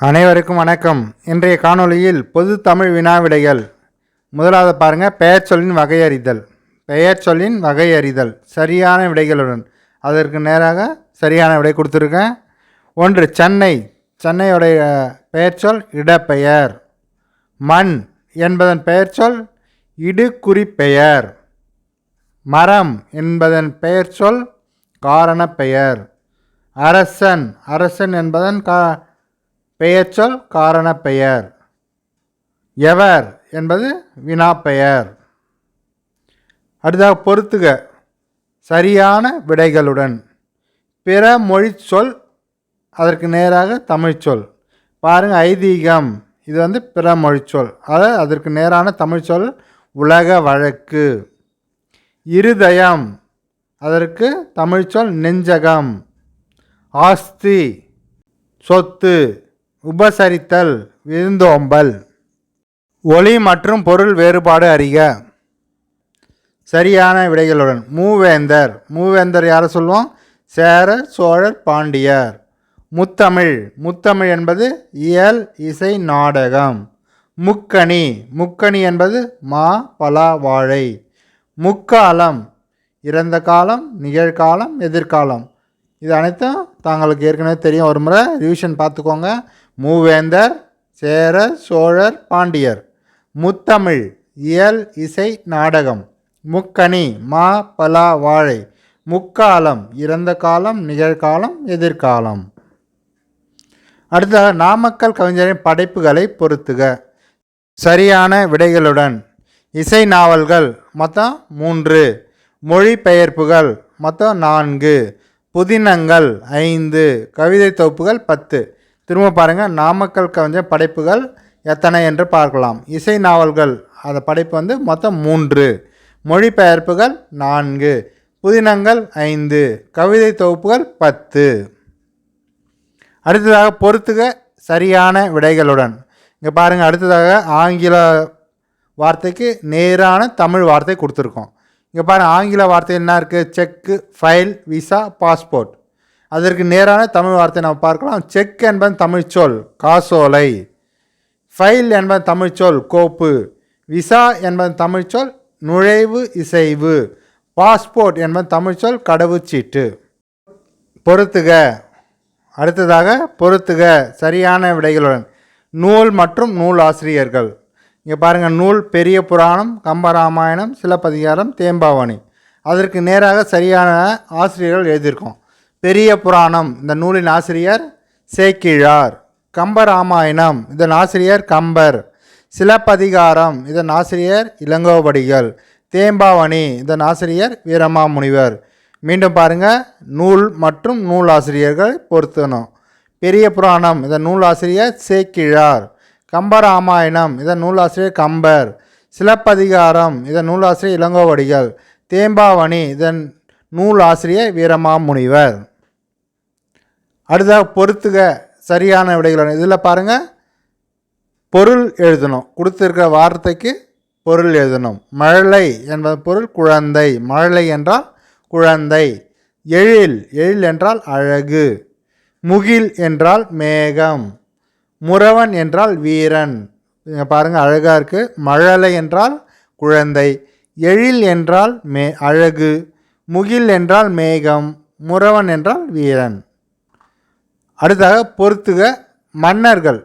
அனைவருக்கும் வணக்கம். இன்றைய காணொளியில் பொது தமிழ் வினாவிடைகள். முதலாவது பாருங்கள் பெயர் சொல்லின் வகையறிதல். பெயர் சொல்லின் வகையறிதல் சரியான விடைகளுடன். அதற்கு நேராக சரியான விடை கொடுத்துருக்கேன். ஒன்று சென்னை. சென்னையுடைய பெயர் சொல் இடப்பெயர். மண் என்பதன் பெயர் சொல் இடுகுறிப்பெயர். மரம் என்பதன் பெயர் சொல் காரணப்பெயர். அரசன் அரசன் என்பதன் கா பெயர்ச்சொல் காரணப் பெயர் எவர் என்பது வினாப்பெயர். அடுத்ததாக பொறுத்துக. சரியான விடைகளுடன். பிற மொழி சொல் அதற்கு நேராக தமிழ்ச்சொல் பாருங்கள் ஐதீகம். இது வந்து பிற மொழிச்சொல் அதாவது அதற்கு நேரான தமிழ்ச்சொல் உலக வழக்கு. இருதயம். அதற்கு தமிழ்ச்சொல் நெஞ்சகம். ஆஸ்தி. சொத்து. உபசரித்தல் விருந்தோம்பல். ஒளி மற்றும் பொருள் வேறுபாடு அறிக. சரியான விடைகளுடன். மூவேந்தர். மூவேந்தர் யாரை சொல்லுவோம்? சேர சோழர் பாண்டியர். முத்தமிழ். முத்தமிழ் என்பது இயல் இசை நாடகம். முக்கணி முக்கணி என்பது மா பலா வாழை. முக்காலம். இறந்த காலம் நிகழ்காலம் எதிர்காலம். இது அனைத்தும் தாங்களுக்கு ஏற்கனவே தெரியும். ஒரு முறை ரிவிஷன் பார்த்துக்கோங்க. மூவேந்தர் சேரர் சோழர் பாண்டியர். முத்தமிழ் இயல் இசை நாடகம். முக்கணி மா பலா வாழை. முக்காலம் இறந்த காலம் நிகழ்காலம் எதிர்காலம். அடுத்ததாக நாமக்கல் கவிஞரின் படைப்புகளை பொருத்துக சரியான விடைகளுடன். இசை நாவல்கள் மொத்தம் மூன்று. மொழிபெயர்ப்புகள் மொத்தம் நான்கு. புதினங்கள் ஐந்து கவிதை தொகுப்புகள் பத்து. திரும்ப பாருங்கள் நாமக்கல் கவிஞர் படைப்புகள் எத்தனை என்று பார்க்கலாம். இசை நாவல்கள் அந்த படைப்பு வந்து மொத்தம் மூன்று. மொழிபெயர்ப்புகள் நான்கு. புதினங்கள் ஐந்து கவிதை தொகுப்புகள் பத்து. அடுத்ததாக பொறுத்துக சரியான விடைகளுடன். இங்கே பாருங்கள் அடுத்ததாக ஆங்கில வார்த்தைக்கு நேரான தமிழ் வார்த்தை கொடுத்துருக்கோம். இங்கே பாருங்கள் ஆங்கில வார்த்தை என்ன இருக்குது செக்கு ஃபைல் விசா பாஸ்போர்ட். அதற்கு நேரான தமிழ் வார்த்தை நம்ம பார்க்கலாம். செக் என்பது தமிழ் சொல் காசோலை. ஃபைல் என்பது தமிழ் சொல் கோப்பு. விசா என்பது தமிழ் சொல் நுழைவு இசைவு. பாஸ்போர்ட் என்பது தமிழ் சொல் கடவுச்சீட்டு. பொறுத்துக. அடுத்ததாக பொறுத்துக. சரியான விடைகளுடன். நூல் மற்றும் நூல் ஆசிரியர்கள். இங்கே பாருங்கள் நூல் பெரிய புராணம் கம்பராமாயணம் சிலப்பதிகாரம் தேம்பாவணி. அதற்கு நேராக சரியான ஆசிரியர்கள் எழுதியிருக்கோம். பெரிய புராணம் இந்த நூலின் ஆசிரியர் சேக்கிழார். கம்பராமாயணம் இதன் ஆசிரியர் கம்பர். சிலப்பதிகாரம் இதன் ஆசிரியர் இளங்கோபடிகள் தேம்பாவணி இதன் ஆசிரியர் வீரமாமுனிவர். மீண்டும் பாருங்கள் நூல் மற்றும் நூல் ஆசிரியர்கள் பொருத்தணும். பெரிய புராணம் இதன் நூல் ஆசிரியர் சேக்கிழார். கம்பராமாயணம் இதன் நூலாசிரியர் கம்பர். சிலப்பதிகாரம். இதன் நூலாசிரியர் இளங்கோவடிகள். தேம்பாவணி. இதன் நூல் ஆசிரியர் வீரமாமுனிவர். அடுத்ததாக பொறுத்துக சரியான விடைகள் இதில் பாருங்கள் பொருள் எழுதணும். கொடுத்துருக்க வார்த்தைக்கு பொருள் எழுதணும். மழலை என்பது பொருள் குழந்தை. மழலை என்றால் குழந்தை. எழில். எழில் என்றால் அழகு. முகில் என்றால் மேகம். முறவன் என்றால் வீரன். பாருங்கள் அழகாக இருக்குது மழலை என்றால் குழந்தை. எழில் என்றால் மே அழகு. முகில் என்றால் மேகம். முறவன் என்றால் வீரன். அடுத்தாக பொறுத்துக மன்னர்கள்.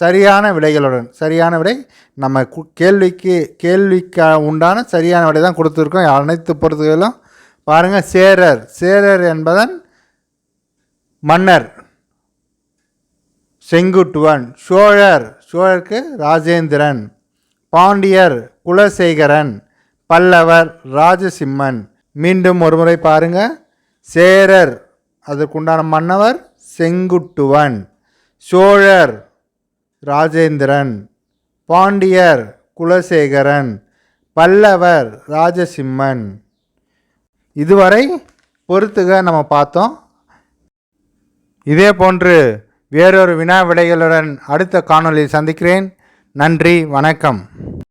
சரியான விடைகளுடன். சரியான விடை நம்ம கேள்விக்கு கேள்விக்கு உண்டான சரியான விடை தான் கொடுத்துருக்கோம். அனைத்து பொறுத்துகளும் பாருங்கள் சேரர். சேரர் என்பதன் மன்னர். செங்குட்டுவன் சோழர் சோழருக்கு ராஜேந்திரன் பாண்டியர் குலசேகரன் பல்லவர் ராஜசிம்மன். மீண்டும் ஒரு முறை பாருங்க. சேரர் அதற்குண்டான மன்னவர் செங்குட்டுவன் சோழர் ராஜேந்திரன் பாண்டியர் குலசேகரன் பல்லவர் ராஜசிம்மன். இதுவரை பொறுத்துக நம்ம பார்த்தோம். இதே போன்று வேறொரு வினா விடைகளுடன் அடுத்த காணொலியில் சந்திக்கிறேன். நன்றி வணக்கம்.